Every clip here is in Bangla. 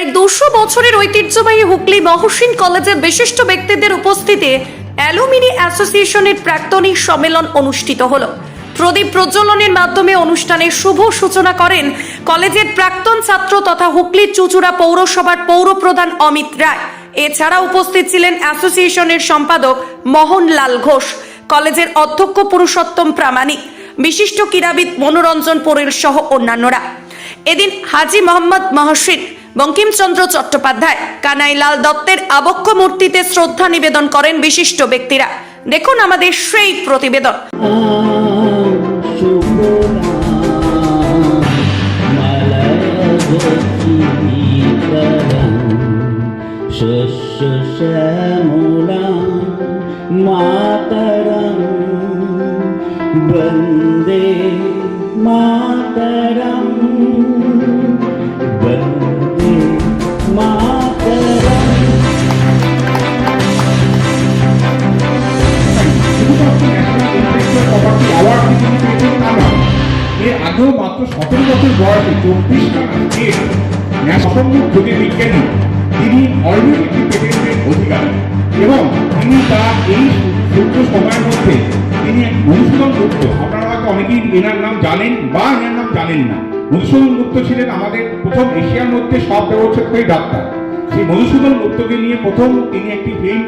প্রায় দুশো বছরের ঐতিহ্যবাহী হুগলি মহসিন বিশিষ্ট ব্যক্তিদের অ্যালুমিনি অ্যাসোসিয়েশনের প্রাক্তনী সম্মেলন অনুষ্ঠিত হলো। প্রদীপ প্রজ্বলনের মাধ্যমে শুভ সূচনা করেন কলেজের প্রাক্তন ছাত্র তথা হুগলি চুচুড়া পৌরসভার পৌরপ্রধান অমিত রায়। এছাড়া উপস্থিত ছিলেন অ্যাসোসিয়েশনের সম্পাদক মোহনলাল ঘোষ, কলেজের অধ্যক্ষ পুরুষোত্তম প্রামাণিক, বিশিষ্ট ক্রীড়াবিদ মনোরঞ্জন পোরেল সহ অন্যান্যরা। এদিন হাজি মোহাম্মদ মহসিন বঙ্কিমচন্দ্র চট্টোপাধ্যায়, কানাইলাল দত্তের আবক্ষ মূর্তিতে শ্রদ্ধা নিবেদন করেন বিশিষ্ট ব্যক্তিরা। দেখুন আমাদের সেই প্রতিবেদন। শস্য বন্দে মাতরং মাত্র সতেরো বছর বয়সে চব্বিশ শতমুখ জ্যোতির্বিজ্ঞানী তিনি অলরেডি একটি পেটেন্টের অধিকারী। এবং তিনি তার এই সূক্ষ্ম সময়ের মধ্যে তিনি এক মধুসূদন গুপ্ত। আপনারা হয়তো অনেকেই এনার নাম জানেন বা এনার নাম জানেন না। মধুসূদন গুপ্ত ছিলেন আমাদের প্রথম এশিয়ার মধ্যে সব ব্যবসায়ী ডাক্তার। সেই মধুসূদন গুপ্তকে নিয়ে প্রথম তিনি একটি ফিল্ম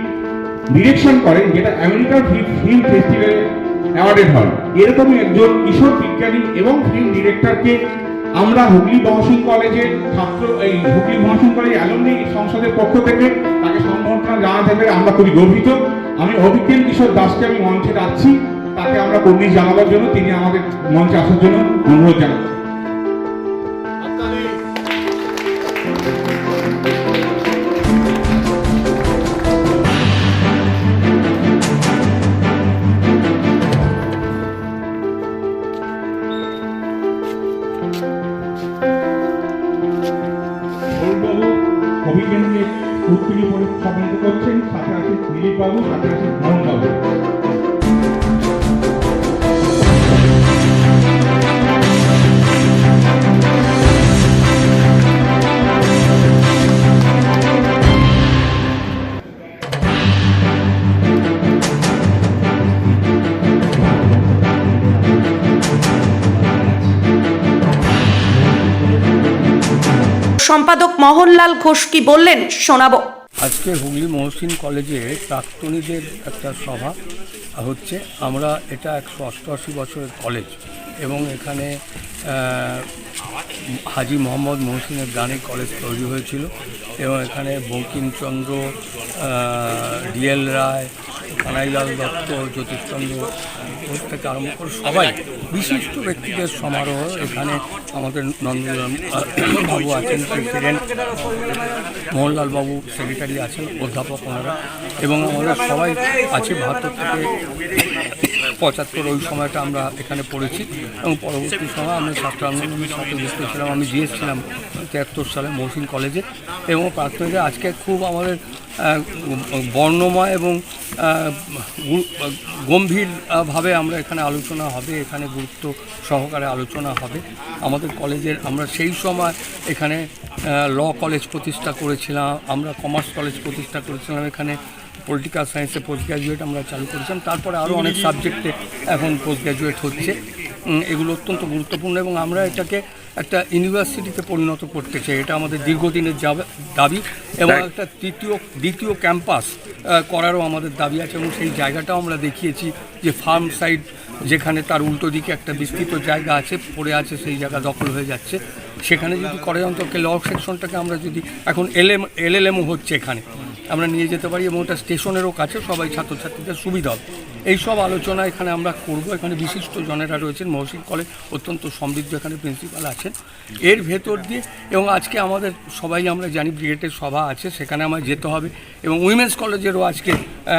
ডিরেকশন করেন, যেটা আমেরিকার ফিল্ম ফেস্টিভ্যালে অ্যাওয়ার্ডেড হয় এরকম একজন কিশোর বিজ্ঞানী এবং ফিল্ম ডিরেক্টরকে আমরা হুগলি মহসিন কলেজের ছাত্র, এই হুগলি মহসিন কলেজ অ্যালমনি সংসদের পক্ষ থেকে তাকে সম্বর্ধনা জানাতে পেরে আমরা খুবই গর্বিত। আমি অভিজ্ঞান কিশোর দাসকে আমি মঞ্চে ডাকছি, তাকে আমরা কর্মী জানাবার জন্য, তিনি আমাদের মঞ্চে আসার জন্য অনুরোধ জানাচ্ছি। সাথে আছে দিলীপ বাবু সাথে আছে মোহন বাবু সম্পাদক মোহনলাল ঘোষ কি বললেন শোনাবো। আজকে হুগলি মহসিন কলেজে প্রাক্তনীদের একটা সভা হচ্ছে। আমরা এটা একশো অষ্টআশি বছরের কলেজ এবং এখানে হাজি মোহাম্মদ মহসিনের গানে কলেজ তৈরি হয়েছিল এবং এখানে বঙ্কিমচন্দ্র ডিএল রায়, কানাইলাল দত্ত, জ্যোতিষচন্দ্র থেকে আরম্ভ করে সবাই বিশিষ্ট ব্যক্তিদের সমারোহ এখানে আমাদের নন্দলাল বাবু আছেন প্রেসিডেন্ট, মোহনলাল বাবু সেক্রেটারি আছেন, অধ্যাপক ওনারা, এবং আমাদের সবাই আছে বাহাত্তর থেকে পঁচাত্তর ওই সময়টা আমরা এখানে পড়েছি, এবং পরবর্তী সময় আমরা ছাত্র আন্দোলনের সাথে যুক্ত ছিলাম, আমি জিএসছিলাম তিয়াত্তর সালে মহসিন কলেজে, এবং প্রাথমিক আজকে খুব আমাদের বর্ণময় এবং গম্ভীরভাবে আমরা এখানে আলোচনা হবে, এখানে গুরুত্ব সহকারে আলোচনা হবে। আমাদের কলেজের, আমরা সেই সময় এখানে ল কলেজ প্রতিষ্ঠা করেছিলাম, আমরা কমার্স কলেজ প্রতিষ্ঠা করেছিলাম, এখানে পলিটিক্যাল সায়েন্সে পোস্ট গ্র্যাজুয়েট আমরা চালু করেছিলাম। তারপরে আরও অনেক সাবজেক্টে এখন পোস্ট গ্র্যাজুয়েট হচ্ছে। এগুলো অত্যন্ত গুরুত্বপূর্ণ এবং আমরা এটাকে একটা ইউনিভার্সিটিতে পরিণত করতে চাই এটা আমাদের দীর্ঘদিনের দাবি এবং একটা তৃতীয় দ্বিতীয় ক্যাম্পাস করারও আমাদের দাবি আছে এবং সেই জায়গাটাও আমরা দেখিয়েছি যে ফার্ম সাইড যেখানে তার উল্টো দিকে একটা বিস্তৃত জায়গা আছে পড়ে আছে সেই জায়গা দখল হয়ে যাচ্ছে। সেখানে যদি করে অন্তকে ল সেকশনটাকে আমরা যদি এখন এলএম এলএলএমও হচ্ছে এখানে। আমরা নিয়ে যেতে পারি এবং ওটা স্টেশনেরও কাছে সবাই ছাত্রছাত্রীদের সুবিধা হবে। এই সব আলোচনা এখানে আমরা করব। এখানে বিশিষ্ট জনেরা রয়েছেন, মহসিন কলেজ অত্যন্ত সমৃদ্ধ এখানে প্রিন্সিপাল আছেন। এর ভেতর দিয়ে এবং আজকে আমাদের সবাই আমরা জানি ব্রিগেডের সভা আছে, সেখানে আমার যেতে হবে এবং উইমেন্স কলেজেরও আজকে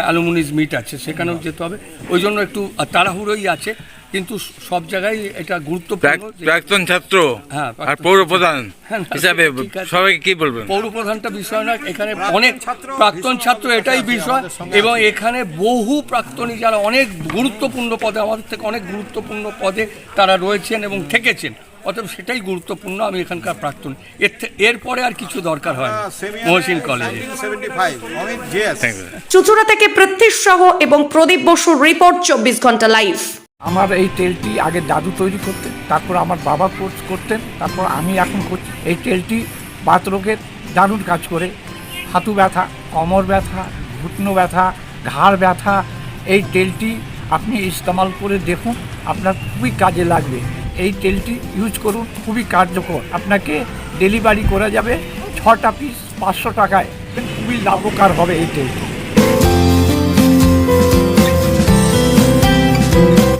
অ্যালুমিনিজ মিট আছে, সেখানেও যেতে হবে। ওই জন্য একটু তাড়াহুড়োই আছে। কিন্তু সব জায়গায় এটা গুরুত্বপূর্ণ প্রাক- প্রাক্তন ছাত্র হ্যাঁ, আর পৌর প্রধান হ্যাঁ, হিসাবে। সবাইকে কি বলবেন? পৌর প্রধানটা বিষয় না এখানে অনেক প্রাক্তন ছাত্র এটাই বিষয়। এবং এখানে বহু প্রাক্তনী যারা অনেক গুরুত্বপূর্ণ পদে আমাদের থেকে অনেক গুরুত্বপূর্ণ পদে তারা রয়েছেন এবং থেকেছেন। অতএব সেটাই গুরুত্বপূর্ণ আমি এখানকার প্রাক্তন। এর এরপরে আর কিছু দরকার হয় না মহসিন কলেজে চুচুড়া থেকে পৃথ্বীশ সহ এবং প্রদীপ বসুর রিপোর্ট চব্বিশ ঘণ্টা লাইভ আমার এই তেলটি আগে দাদু তৈরি করতেন, তারপর আমার বাবা কোর্স করতেন, তারপর আমি এখন করছি। এই তেলটি বাত রোগের দারুণ কাজ করে। হাঁটু ব্যথা, কোমর ব্যথা, ঘুটনো ব্যথা, ঘাড় ব্যথা, এই তেলটি আপনি ইস্তেমাল করে দেখুন, আপনার খুবই কাজে লাগবে। এই তেলটি ইউজ করুন, খুবই কার্যকর। আপনাকে ডেলিভারি করা যাবে ছটা পিস পাঁচশো টাকায়। খুবই লাভকার হবে এই তেলটি।